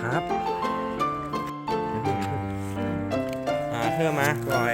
ครับหาเธอมาลอย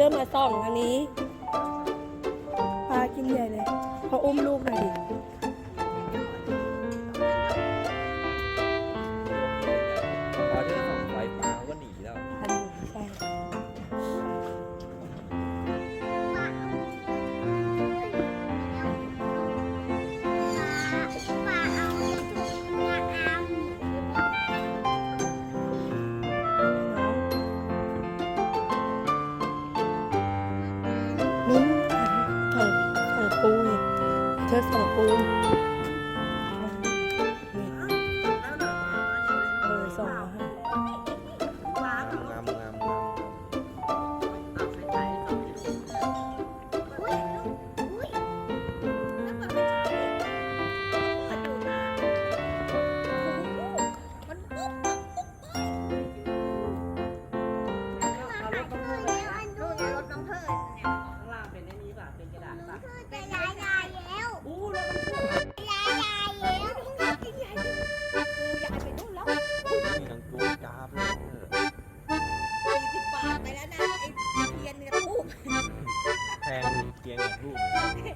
เจอมาส่องทางนี้ ปลากินใหญ่เลยพออุ้มลูกหน่อยดิ ส่องปู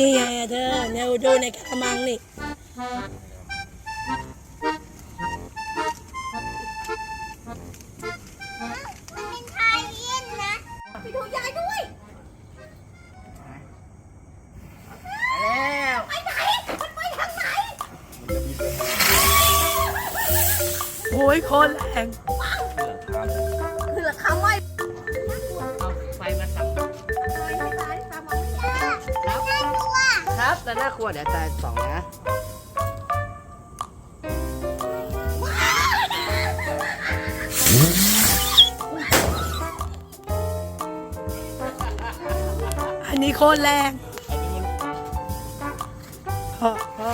นี่ไงอะเธอเนี่ยดูในกระมังนี่ไปดูยายด้วย แล้วไปไหนมันไปทางไหน โอ้ยคนแรง ครับแต่น่ากลัวเดี๋ยวจะส่องนะอันนี้โคตรแรงอันนี้มันพ่อพ่อ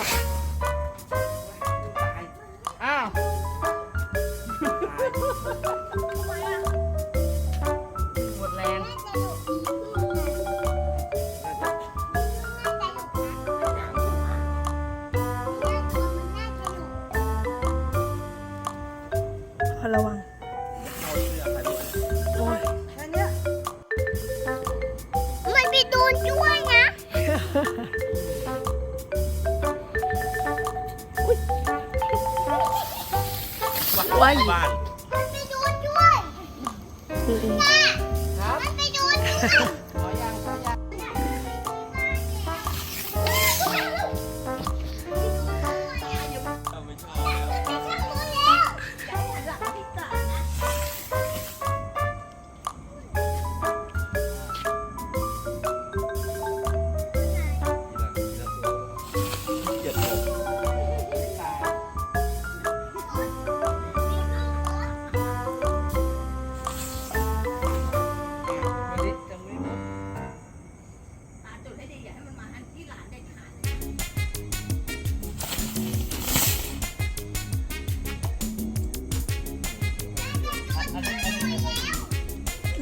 ตายอ้าว อระวังเอาเชือกไปด้วยโอ้ยมันไปดูด้วยนะว้ายบ้านมันไปดูด้วยอืมครับมันไปดูด้วย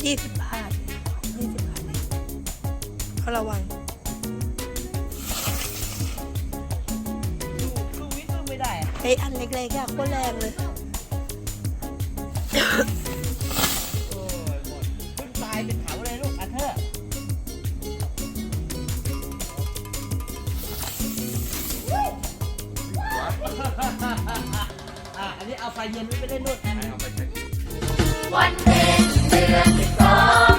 ยี่สิบบาทยี่สิบบาทเลยเขาระวังลูกลูกวิทย์ลูกไม่ได้อะไอ้อันเล็กๆอะโคตรแรงเลยโอ้ยหมดขึ้นตายเป็นแถวเลยลูกอาเธอร์อะอันนี้เอาไฟเย็นไว้ไปเล่นนู่นเอาไปใช้วันเพ็ ญ